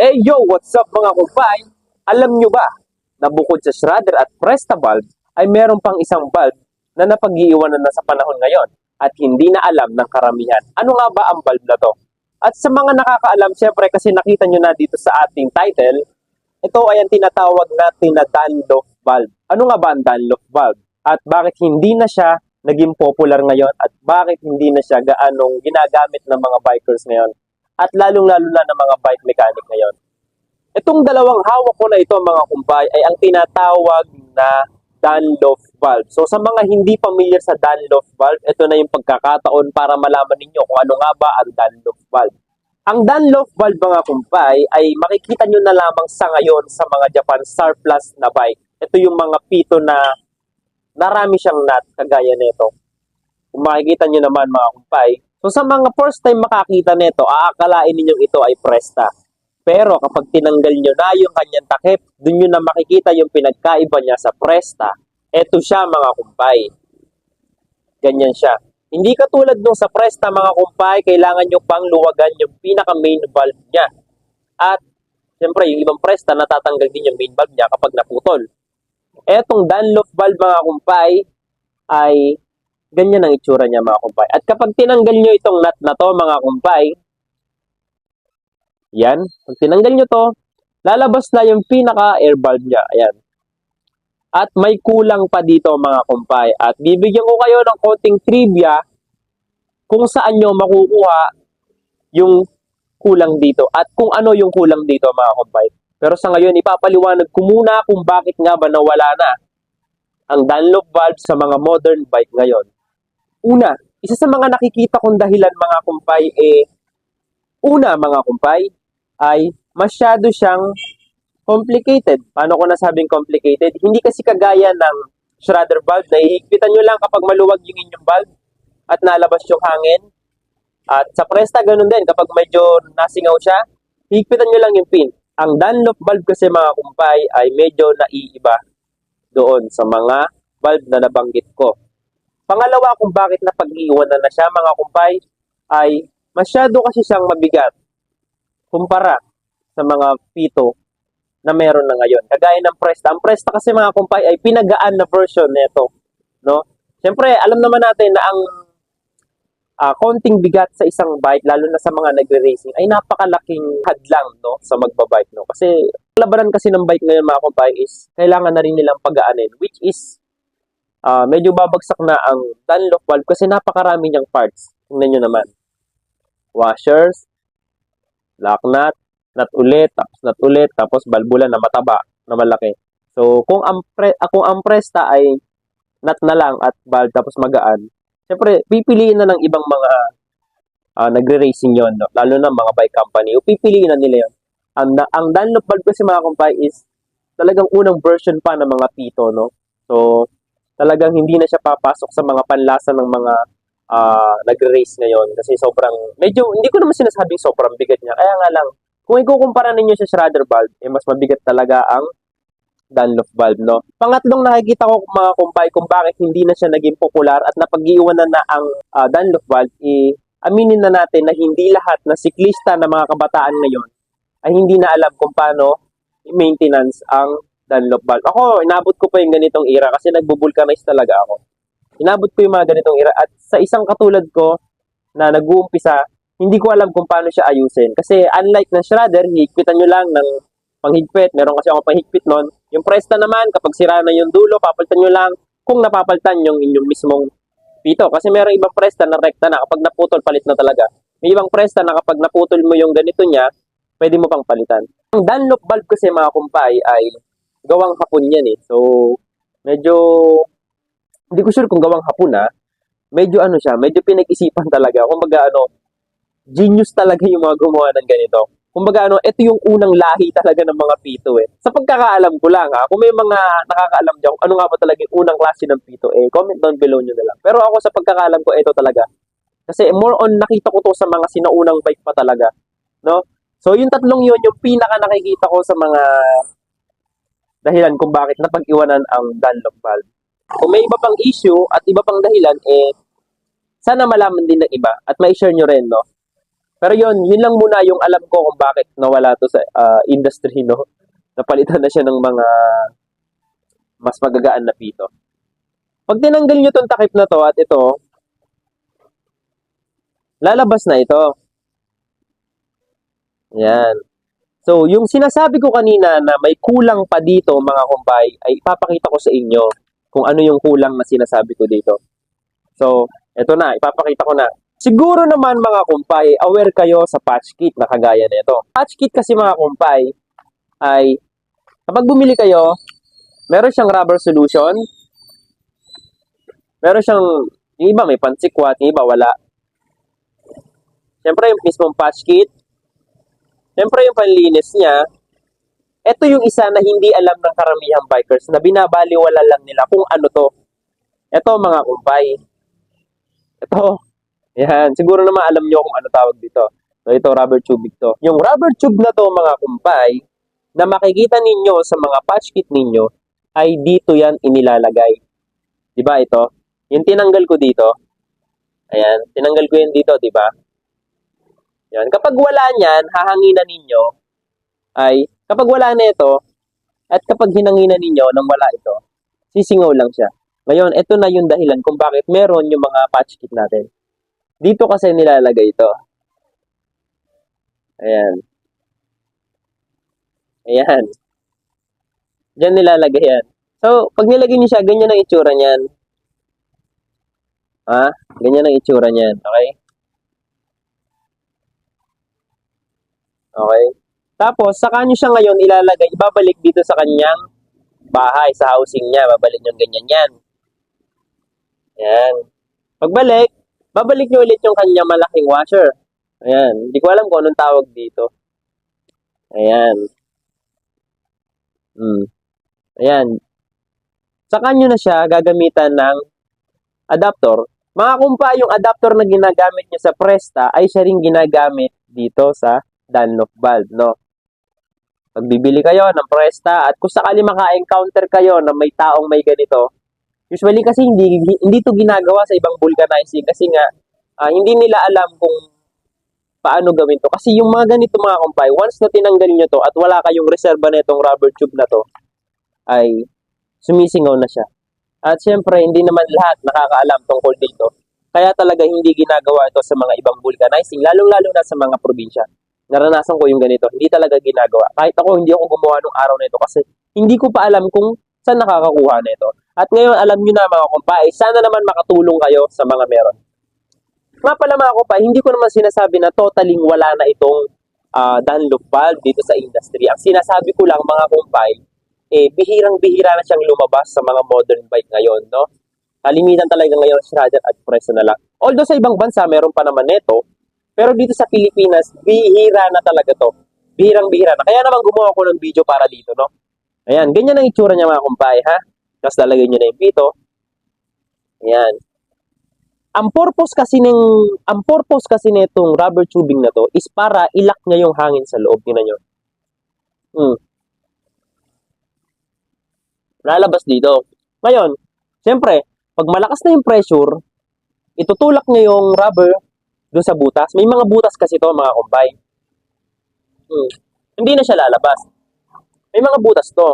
Eh yo, what's up mga kumpay? Alam nyo ba na bukod sa shredder at presta valve ay meron pang isang valve na napag-iiwanan na sa panahon ngayon at hindi na alam ng karamihan. Ano nga ba ang valve na to? At sa mga nakakaalam, syempre kasi nakita nyo na dito sa ating title, ito ay ang tinatawag natin na Dunlop valve. Ano nga ba ang Dunlop valve? At bakit hindi na siya naging popular ngayon at bakit hindi na siya gaanong ginagamit ng mga bikers ngayon at lalong-lalo na ng mga bike mechanic ngayon. Itong dalawang hawak ko na ito mga kumpay ay ang tinatawag na Dunlop valve. So sa mga hindi familiar sa Dunlop valve, ito na yung pagkakataon para malaman ninyo kung ano nga ba ang Dunlop valve. Ang Dunlop valve mga kumpay ay makikita nyo na lamang sa ngayon sa mga Japan surplus na bike. Ito yung mga pito na narami siyang nut kagaya nito. Kung makikita nyo naman mga kumpay, So sa mga first time makakita nito, aakalain ninyong ito ay Presta. Pero kapag tinanggal nyo na yung kanyang takip, dun nyo na makikita yung pinagkaiba niya sa Presta. Ito siya mga kumpay. Ganyan siya. Hindi katulad nung sa Presta mga kumpay, kailangan nyo pang luwagan yung pinaka main valve niya. At siyempre yung ibang Presta natatanggal din yung main valve niya kapag naputol. Etong Dunlop valve mga kumpay ay ganyan ang itsura niya mga kumpay. At kapag tinanggal nyo itong nut na to mga kumpay, yan, pag tinanggal nyo to, lalabas na yung pinaka air valve niya. Ayan. At may kulang pa dito mga kumpay. At bibigyan ko kayo ng konting trivia kung saan nyo makukuha yung kulang dito at kung ano yung kulang dito mga kumpay. Pero sa ngayon, ipapaliwanag ko muna kung bakit nga ba nawala na ang Dunlop valve sa mga modern bike ngayon. Una, isa sa mga nakikita kong dahilan mga kumpay eh, una mga kumpay, ay masyado siyang complicated. Paano ko nasabing complicated? Hindi kasi kagaya ng shredder valve na ihigpitan nyo lang kapag maluwag yung inyong valve at nalabas yung hangin. At sa Presta, ganun din. Kapag medyo nasingaw siya, higpitan nyo lang yung pin. Ang Dunlop valve kasi mga kumpay ay medyo naiiba doon sa mga valve na nabanggit ko. Pangalawa kung bakit napag-iwanan na siya mga kumpay ay masyado kasi siyang mabigat kumpara sa mga pito na meron na ngayon. Kagaya ng Presta. Ang Presta kasi mga kumpay ay pinagaan na version nito. No? Siyempre, alam naman natin na ang ah, konting bigat sa isang bike, lalo na sa mga nagre-racing, ay napakalaking hadlang no, sa magbabike. No? Kasi labanan kasi ng bike ngayon mga kumpay is kailangan na rin nilang pagaanin, which is ah, medyo babagsak na ang Dunlop valve kasi napakarami niyang parts. Tingnan nyo naman. Washers, lock nut, nut ulit, tapos nut ulit, tapos balbula na mataba, na malaki. So, kung ang, pre, kung ang Presta ay nut na lang at valve tapos magaan, syempre, pipiliin na ng ibang mga ah, nagre-racing yon no? lalo na mga bike company, o pipiliin na nila yon Ang, ang Dunlop valve kasi mga kumpay is talagang unang version pa ng mga Pito, no? So, talagang hindi na siya papasok sa mga panlasa ng mga ah, nagre-race ngayon kasi sobrang, medyo, hindi ko naman sinasabing sobrang bigat niya. Kaya nga lang, kung ikukumpara ninyo sa shredder valve, eh, mas mabigat talaga ang Dunlop valve, no? Pangatlong nakikita ko mga kumpay kung bakit hindi na siya naging popular at napag-iwanan na ang ah, Dunlop valve, eh, aminin na natin na hindi lahat na siklista na mga kabataan ngayon ay hindi na alam kung paano i-maintenance ang Dunlop valve. Ako, inabot ko pa yung ganitong era kasi nagbo-vulcanize talaga ako. Inabot ko yung mga ganitong era at sa isang katulad ko na nag-uumpisa, hindi ko alam kung paano siya ayusin. Kasi unlike ng shredder, higpitan nyo lang ng panghigpit. Meron kasi ako panghigpit nun. Yung Presta naman, kapag sira na yung dulo, papalitan nyo lang kung napapalitan yung inyong mismong pito. Kasi meron ibang Presta na rekta na kapag naputol, palit na talaga. May ibang Presta na kapag naputol mo yung ganito niya, pwede mo pang palitan. Ang Dunlop valve kasi mga kumpay ay gawang hapon yan eh. So, medyo, hindi ko sure kung gawang hapon ha. Medyo ano siya, medyo pinag-isipan talaga. Kung ano, genius talaga yung mga gumawa ng ganito. Kumbaga ano, ito yung unang lahi talaga ng mga pito eh. Sa pagkakaalam ko lang ha, kung may mga nakakaalam dyan, ano nga ba talaga yung unang klase ng pito, eh, comment down below nyo na lang. Pero ako sa pagkakaalam ko, ito talaga. Kasi more on, nakita ko to sa mga sinaunang bike pa talaga. No? So, yung tatlong yun, yung pinaka nakikita ko sa mga dahilan kung bakit napag-iwanan ang Dunlop valve. Kung may iba pang issue at iba pang dahilan, eh, sana malaman din ng iba at ma-share nyo rin, no? Pero yun, yun lang muna yung alam ko kung bakit nawala to sa ah, industry, no? Napalitan na siya ng mga mas magagaan na pito. Pag tinanggal nyo tong takip na to at ito, lalabas na ito. Yan. So, yung sinasabi ko kanina na may kulang pa dito mga kumpay, ay ipapakita ko sa inyo kung ano yung kulang na sinasabi ko dito. So, eto na, ipapakita ko na. Siguro naman mga kumpay, aware kayo sa patch kit na kagaya nito. Patch kit kasi mga kumpay ay kapag bumili kayo, meron siyang rubber solution, meron siyang, yung iba may pansikwat, yung iba wala. Siyempre yung mismong patch kit, siyempre yung panlinis niya, ito yung isa na hindi alam ng karamihang bikers na binabaliwala lang nila kung ano to. Ito mga kumpay. Ito. Yan. Siguro naman alam nyo kung ano tawag dito. So ito rubber tube ito. Yung rubber tube na to mga kumpay na makikita ninyo sa mga patch kit ninyo ay dito yan inilalagay. 'Di ba ito? Yung tinanggal ko dito. Ayan, tinanggal ko yan dito, 'di ba? Yan. Kapag wala niyan, hahanginan ninyo ay kapag wala na ito at kapag hinanginan ninyo nang wala ito, sisingaw lang siya. Ngayon, ito na yung dahilan kung bakit meron yung mga patch kit natin. Dito kasi nilalagay ito. Ayan. Ayan. Diyan nilalagay yan. So, pag nilagay niyo siya, ganyan ang itsura niyan. Ha? Ganyan ang itsura niyan. Okay? Okay? Tapos, saka nyo siya ngayon ilalagay, ibabalik dito sa kanyang bahay, sa housing niya. Babalik nyo ganyan yan. Ayan. Pagbalik, babalik nyo ulit yung kanyang malaking washer. Ayan. Hindi ko alam kung anong tawag dito. Ayan. Hmm. Ayan. Saka nyo na siya gagamitan ng adapter. Mga kumpa, yung adapter na ginagamit nyo sa Presta ay siya rin ginagamit dito sa Dunlop valve, no? Pag bibili kayo ng Presta at kung sakali maka-encounter kayo na may taong may ganito, usually kasi hindi hindi to ginagawa sa ibang vulcanizing kasi nga ah, hindi nila alam kung paano gawin to. Kasi yung mga ganito mga kumpay, once na tinanggal nyo to at wala kayong reserva na itong rubber tube na to, ay sumisingaw na siya. At syempre, hindi naman lahat nakakaalam tungkol dito. Kaya talaga hindi ginagawa ito sa mga ibang vulcanizing, lalong-lalo na sa mga probinsya. Naranasan ko yung ganito, hindi talaga ginagawa. Kahit ako, hindi ako gumawa nung araw na ito kasi hindi ko pa alam kung saan nakakakuha na ito. At ngayon, alam nyo na mga kumpay, sana naman makatulong kayo sa mga meron. Nga pala mga kumpay, hindi ko naman sinasabi na totaling wala na itong uh, Dunlop valve dito sa industry. Ang sinasabi ko lang mga kumpay, eh, bihirang-bihira na siyang lumabas sa mga modern bike ngayon, no? Kalimitan talaga ngayon shredder at preso na lang. Although sa ibang bansa, meron pa naman neto, pero dito sa Pilipinas, bihira na talaga to. Bihirang-bihira na. Kaya naman gumawa ko ng video para dito, no? Ayan, ganyan ang itsura niya mga kumpay, ha? Tapos lalagay niyo na yung pito. Ayan. Ang purpose kasi ng ang purpose kasi nitong rubber tubing na to is para ilak niya yung hangin sa loob niya niyo. Hmm. Lalabas dito. Ngayon, siyempre, pag malakas na yung pressure, itutulak niya yung rubber doon sa butas. May mga butas kasi to mga kumpay. Hmm. Hindi na siya lalabas. May mga butas to.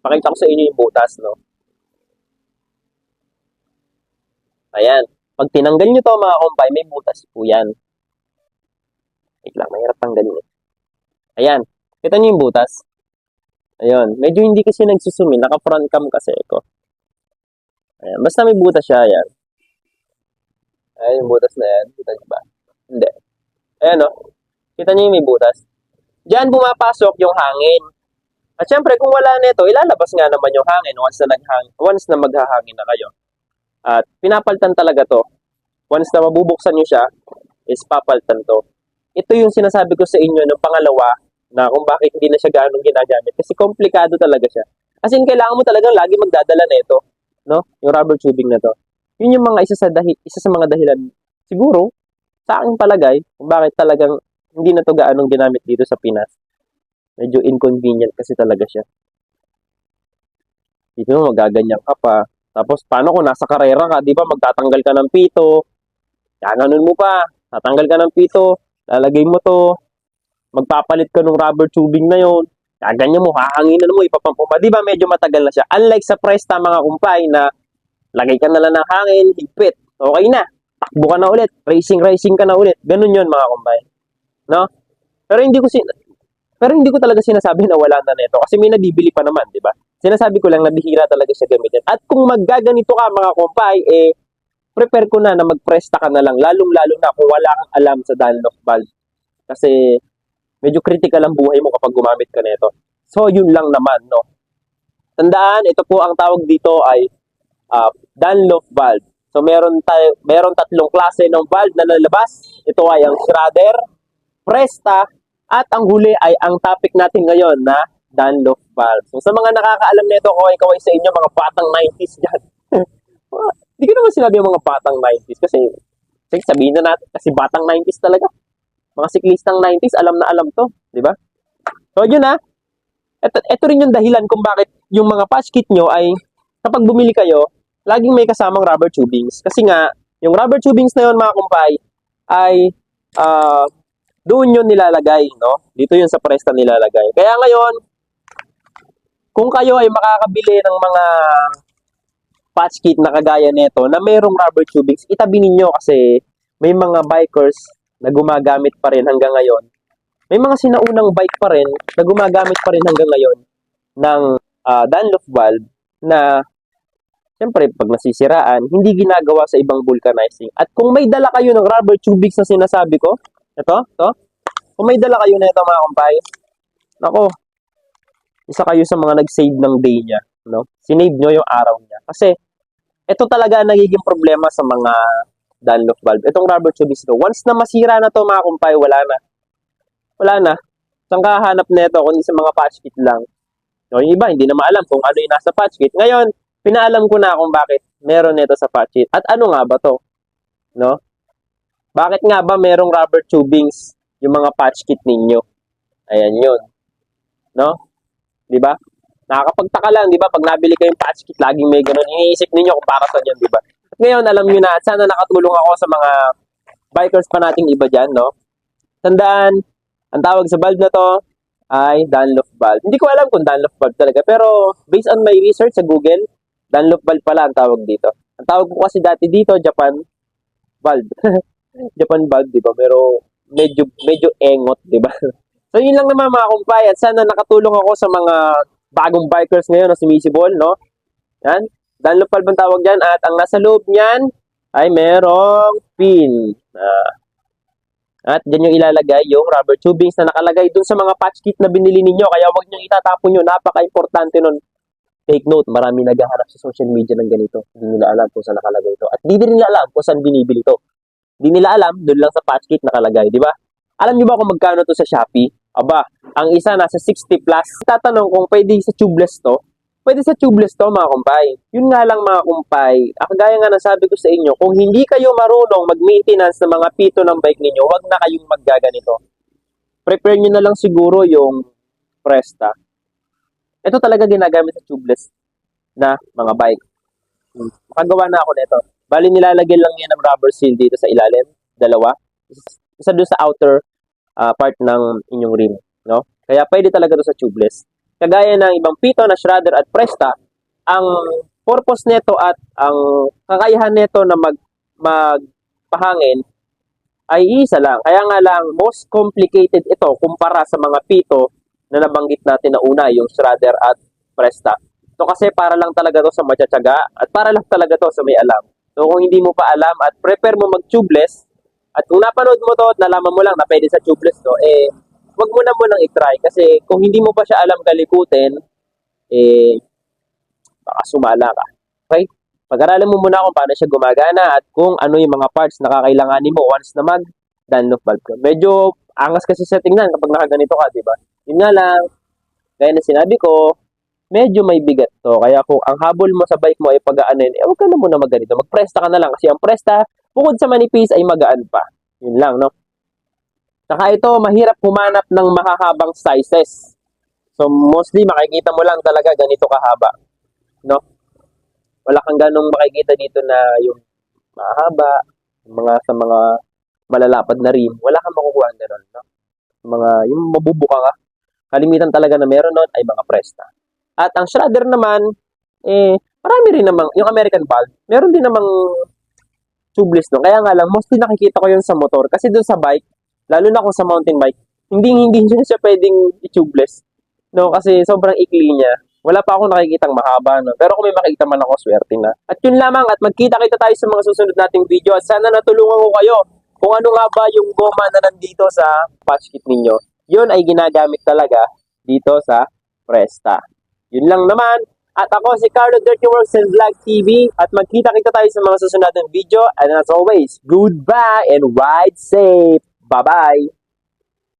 Pakita ko sa inyo yung butas, no? Ayan. Pag tinanggal nyo to mga kumpay, may butas po yan. Wait lang, mahirap tanggalin eh. Ayan. Kita nyo yung butas? Ayun. Medyo hindi kasi nagsusumi. Naka-front cam kasi ako. Ayan. Basta may butas siya, ayan. Ayan yung butas na yan. Kita nyo ba? Hindi. Ayan o. Kita nyo yung may butas. Diyan pumapasok yung hangin. At syempre, kung wala nito, ilalabas nga naman yung hangin once na, naghang, once na maghahangin na kayo. At pinapaltan talaga to. Once na mabubuksan nyo siya, is papaltan to. Ito yung sinasabi ko sa inyo ng pangalawa na kung bakit hindi na siya ganong ginagamit. Kasi komplikado talaga siya. As in, kailangan mo talagang lagi magdadala na ito. No? Yung rubber tubing na to. Yun yung mga isa sa, dahi, isa sa mga dahilan. Siguro, sa aking palagay, kung bakit talagang hindi na to gaanong ginamit dito sa Pinas. Medyo inconvenient kasi talaga siya. Dito mo, magaganyan ka pa. Tapos, paano kung nasa karera ka, di ba, magtatanggal ka ng pito, gaganon mo pa, tatanggal ka ng pito, lalagay mo to, magpapalit ka ng rubber tubing na yon, gaganyan mo, hahanginan mo, ipapampo. Di ba medyo matagal na siya? Unlike sa Presta mga kumpay na lagay ka na lang ng hangin, higpit, okay na. Takbo ka na ulit, racing racing ka na ulit. Ganun yon mga kumpay. No? Pero hindi ko sin pero hindi ko talaga sinasabi na wala na nito kasi may nabibili pa naman, di ba? Sinasabi ko lang na bihira talaga siya gamitin. At kung maggaganito ka mga kumpay, eh, prepare ko na na magpresta ka na lang, lalong-lalo na kung wala kang alam sa Dunlop valve. Kasi medyo critical ang buhay mo kapag gumamit ka nito. So, yun lang naman, no? Tandaan, ito po ang tawag dito ay uh, Dunlop valve. So, meron, tayo, meron tatlong klase ng valve na lalabas. Ito ay ang Schrader, Presta, at ang huli ay ang topic natin ngayon na Dunlop valve. So, sa mga nakakaalam nito, ko ikaw ay sa inyo, mga patang 90s dyan. Hindi ko naman sinabi yung mga batang 90s kasi sige, sabihin na natin kasi batang 90s talaga. Mga siklistang 90s, alam na alam to, di ba? So, yun na. Ito, ito rin yung dahilan kung bakit yung mga patch kit nyo ay kapag bumili kayo, laging may kasamang rubber tubings. Kasi nga, yung rubber tubings na yun, mga kumpay, ay ah, doon yun nilalagay, no? Dito yun sa Presta nilalagay. Kaya ngayon, kung kayo ay makakabili ng mga patch kit na kagaya nito na mayroong rubber tubings, itabi ninyo kasi may mga bikers na gumagamit pa rin hanggang ngayon. May mga sinaunang bike pa rin na gumagamit pa rin hanggang ngayon ng ah, Dunlop valve na Siyempre, pag nasisiraan, hindi ginagawa sa ibang vulcanizing. At kung may dala kayo ng rubber tubings na sinasabi ko, ito, ito, kung may dala kayo na ito mga kumpay, nako, isa kayo sa mga nag-save ng day niya, no? Sinave nyo yung araw niya. Kasi, ito talaga ang nagiging problema sa mga Dunlop valve. Itong rubber tubings to. Once na masira na to mga kumpay, wala na. Wala na. Saan ka hahanap nito kundi sa mga patch kit lang? No, yung iba, hindi na maalam kung ano yung nasa patch kit. Ngayon, pinaalam ko na kung bakit meron nito sa patch kit. At ano nga ba to? No? Bakit nga ba merong rubber tubings yung mga patch kit ninyo? Ayan yun. No? 'Di ba? Nakakapagtaka lang, 'di ba? Pag nabili kayong patch kit, laging may ganun. Iniisip ninyo kung para saan 'yan, 'di ba? Ngayon, alam niyo na, at sana nakatulong ako sa mga bikers pa nating iba diyan, no? Tandaan, ang tawag sa valve na to ay Dunlop valve. Hindi ko alam kung Dunlop valve talaga, pero based on my research sa Google, Dunlop valve pala ang tawag dito. Ang tawag ko kasi dati dito, Japan valve. Japan valve, di ba? Pero medyo, medyo engot, di ba? so, yun lang naman mga kumpay. At sana nakatulong ako sa mga bagong bikers ngayon na sumisibol, no? Yan. Dunlop valve ang tawag dyan. At ang nasa loob niyan ay merong pin. Ah. at dyan yung ilalagay yung rubber tubings na nakalagay dun sa mga patch kit na binili ninyo. Kaya huwag nyo itatapon yun. Napaka-importante nun. Take note, marami naghahanap sa social media ng ganito. Hindi nila alam kung saan nakalagay ito. At hindi din nila alam kung saan binibili ito. Hindi nila alam, doon lang sa patch kit nakalagay, di ba? Alam niyo ba kung magkano to sa Shopee? Aba, ang isa nasa 60 plus. Tatanong kung pwede sa tubeless to. Pwede sa tubeless to, mga kumpay. Yun nga lang, mga kumpay. Ah, Kagaya nga ng sabi ko sa inyo, kung hindi kayo marunong mag-maintenance ng mga pito ng bike ninyo, wag na kayong maggaganito. Prepare nyo na lang siguro yung Presta. Ito talaga ginagamit sa tubeless na mga bike. Hmm. Makagawa na ako nito. Bali, nilalagyan lang yan ng rubber seal dito sa ilalim. Dalawa. Isa doon sa outer ah, part ng inyong rim. No? Kaya pwede talaga to sa tubeless. Kagaya ng ibang pito na Shredder at Presta, ang purpose nito at ang kakayahan nito na mag magpahangin ay isa lang. Kaya nga lang, most complicated ito kumpara sa mga pito na nabanggit natin na una, yung Shredder at Presta. So kasi para lang talaga to sa matsatsaga at para lang talaga to sa may alam. So kung hindi mo pa alam at prepare mo mag-tubeless at kung napanood mo to at nalaman mo lang na pwede sa tubeless to, eh wag mo na munang i-try kasi kung hindi mo pa siya alam kalikutin, eh baka sumala ka. Okay? Pag-aralan mo muna kung paano siya gumagana at kung ano yung mga parts na kakailanganin mo once na mag Dunlop valve ka. Medyo angas kasi sa tingnan kapag nakaganito ka, di ba? Yun nga lang, gaya na sinabi ko, medyo may bigat to. Kaya kung ang habol mo sa bike mo ay pagaanin, eh huwag ka na muna magganito. Magpresta ka na lang kasi ang presta, bukod sa manipis ay magaan pa. Yun lang, no? Saka ito, mahirap humanap ng makahabang sizes. So, mostly makikita mo lang talaga ganito kahaba. No? Wala kang ganong makikita dito na yung mahaba, yung mga sa mga malalapad na rim, wala kang makukuha ganun, no? Mga, yung mabubuka ka, kalimitan talaga na meron nun ay mga presta. At ang shredder naman, eh, marami rin namang, yung American valve, meron din namang tubeless no. Kaya nga lang, mostly nakikita ko yun sa motor. Kasi dun sa bike, lalo na kung sa mountain bike, hindi hindi nyo siya pwedeng i-tubeless. No, kasi sobrang ikli niya. Wala pa akong nakikitang mahaba, no? Pero kung may makita man ako, swerte na. At yun lamang, at magkita-kita tayo sa mga susunod nating video. At sana natulungan ko kayo kung ano nga ba yung goma na nandito sa patch kit ninyo. Yun ay ginagamit talaga dito sa Presta. Yun lang naman. At ako si Carlo Dirty Works and Vlog TV. At magkita-kita tayo sa mga susunod nating video. And as always, goodbye and ride safe. Bye-bye!